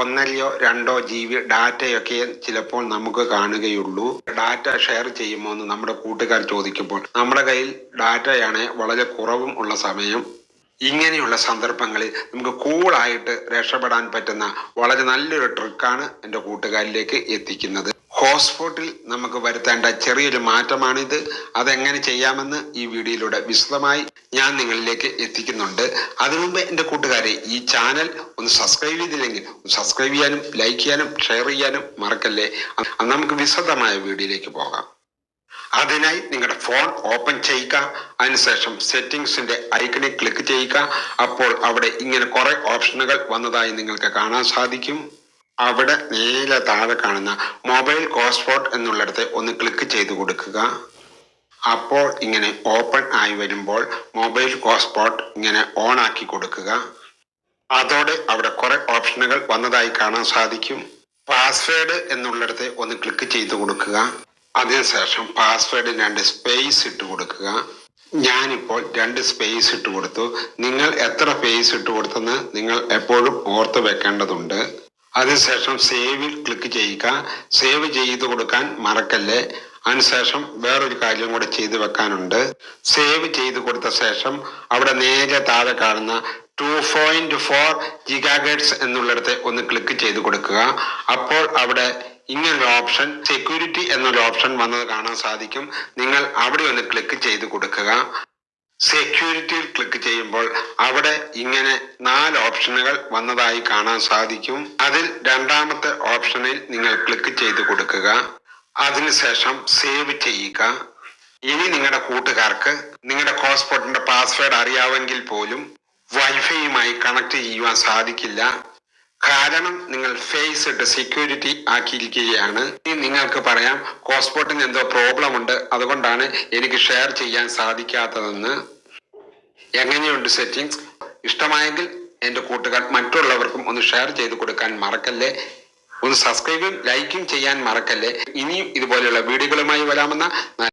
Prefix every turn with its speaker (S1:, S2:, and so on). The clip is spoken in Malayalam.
S1: ഒന്നരയോ രണ്ടോ ജി ബി ഡാറ്റയൊക്കെ ചിലപ്പോൾ നമുക്ക് കാണുകയുള്ളൂ. ഡാറ്റ ഷെയർ ചെയ്യുമോ എന്ന് നമ്മുടെ കൂട്ടുകാർ ചോദിക്കുമ്പോൾ നമ്മുടെ കയ്യിൽ ഡാറ്റയാണ് വളരെ കുറവും ഉള്ള സമയം. ഇങ്ങനെയുള്ള സന്ദർഭങ്ങളിൽ നമുക്ക് കൂളായിട്ട് രക്ഷപ്പെടാൻ പറ്റുന്ന വളരെ നല്ലൊരു ട്രിക്കാണ് എന്റെ കൂട്ടുകാരിലേക്ക് എത്തിക്കുന്നത്. ഹോട്ട്സ്പോട്ടിൽ നമുക്ക് വരുത്തേണ്ട ചെറിയൊരു മാറ്റമാണിത്. അതെങ്ങനെ ചെയ്യാമെന്ന് ഈ വീഡിയോയിലൂടെ വിശദമായി ഞാൻ നിങ്ങളിലേക്ക് എത്തിക്കുന്നുണ്ട്. അതിനുമുമ്പ് എന്റെ കൂട്ടുകാരെ ഈ ചാനൽ ഒന്ന് സബ്സ്ക്രൈബ് ചെയ്തില്ലെങ്കിൽ സബ്സ്ക്രൈബ് ചെയ്യാനും ലൈക്ക് ചെയ്യാനും ഷെയർ ചെയ്യാനും മറക്കല്ലേ? നമുക്ക് വിശദമായ വീഡിയോയിലേക്ക് പോകാം. അതിനായി നിങ്ങളുടെ ഫോൺ ഓപ്പൺ ചെയ്യുക. അതിനുശേഷം സെറ്റിംഗ്സിന്റെ ഐക്കണിൽ ക്ലിക്ക് ചെയ്യുക. അപ്പോൾ അവിടെ ഇങ്ങനെ കുറെ ഓപ്ഷനുകൾ വന്നതായി നിങ്ങൾക്ക് കാണാൻ സാധിക്കും. അവിടെ നേരെ താഴെ കാണുന്ന മൊബൈൽ കോസ്പോർട്ട് എന്നുള്ളിടത്ത് ഒന്ന് ക്ലിക്ക് ചെയ്ത് കൊടുക്കുക. അപ്പോൾ ഇങ്ങനെ ഓപ്പൺ ആയി വരുമ്പോൾ മൊബൈൽ കോസ്പോർട്ട് ഇങ്ങനെ ഓൺ ആക്കി കൊടുക്കുക. അതോടെ അവിടെ കുറെ ഓപ്ഷനുകൾ വന്നതായി കാണാൻ സാധിക്കും. പാസ്വേഡ് എന്നുള്ളിടത്ത് ഒന്ന് ക്ലിക്ക് ചെയ്ത് കൊടുക്കുക. അതിനുശേഷം പാസ്വേഡ് രണ്ട് സ്പേസ് ഇട്ട് കൊടുക്കുക. ഞാനിപ്പോൾ രണ്ട് സ്പേസ് ഇട്ട് കൊടുത്തു. നിങ്ങൾ എത്ര സ്പേസ് ഇട്ട് കൊടുത്തെന്ന് നിങ്ങൾ എപ്പോഴും ഓർത്ത് വെക്കേണ്ടതുണ്ട്. അതിനുശേഷം സേവിൽ ക്ലിക്ക് ചെയ്യുക. സേവ് ചെയ്ത് കൊടുക്കാൻ മറക്കല്ലേ? അതിനുശേഷം വേറൊരു കാര്യം കൂടെ ചെയ്തു വെക്കാനുണ്ട്. സേവ് ചെയ്ത് കൊടുത്ത ശേഷം അവിടെ നേരെ താഴെ കാണുന്ന ടു പോയിന്റ് ഫോർ ജിഗാഗേറ്റ്സ് എന്നുള്ളിടത്ത് ഒന്ന് ക്ലിക്ക് ചെയ്ത് കൊടുക്കുക. അപ്പോൾ അവിടെ ഇങ്ങനൊരു ഓപ്ഷൻ സെക്യൂരിറ്റി എന്നൊരു ഓപ്ഷൻ വന്നത് കാണാൻ സാധിക്കും. നിങ്ങൾ അവിടെ ഒന്ന് ക്ലിക്ക് ചെയ്ത് കൊടുക്കുക. സെക്യൂരിറ്റിയിൽ ക്ലിക്ക് ചെയ്യുമ്പോൾ അവിടെ ഇങ്ങനെ നാല് ഓപ്ഷനുകൾ വന്നതായി കാണാൻ സാധിക്കും. അതിൽ രണ്ടാമത്തെ ഓപ്ഷനിൽ നിങ്ങൾ ക്ലിക്ക് ചെയ്ത് കൊടുക്കുക. അതിനുശേഷം സേവ് ചെയ്യുക. ഇനി നിങ്ങളുടെ കൂട്ടുകാർക്ക് നിങ്ങളുടെ ഹോട്ട്സ്പോട്ടിന്റെ പാസ്വേഡ് അറിയാമെങ്കിൽ പോലും വൈഫൈയുമായി കണക്ട് ചെയ്യുവാൻ സാധിക്കില്ല. കാരണം നിങ്ങൾ ഫേസ് ഇട്ട് സെക്യൂരിറ്റി ആക്കിയിരിക്കുകയാണ്. ഇനി നിങ്ങൾക്ക് പറയാം ഹോട്ട്സ്പോട്ടിന് എന്തോ പ്രോബ്ലം ഉണ്ട്. അതുകൊണ്ടാണ് എനിക്ക് ഷെയർ ചെയ്യാൻ സാധിക്കാത്തതെന്ന്. എങ്ങനെയുണ്ട് സെറ്റിംഗ്സ് ഇഷ്ടമായെങ്കിൽ എന്റെ കൂട്ടുകാർ മറ്റുള്ളവർക്കും ഒന്ന് ഷെയർ ചെയ്ത് കൊടുക്കാൻ മറക്കല്ലേ? ഒന്ന് സബ്സ്ക്രൈബും ലൈക്കും ചെയ്യാൻ മറക്കല്ലേ? ഇനിയും ഇതുപോലെയുള്ള വീഡിയോകളുമായി വരാമെന്ന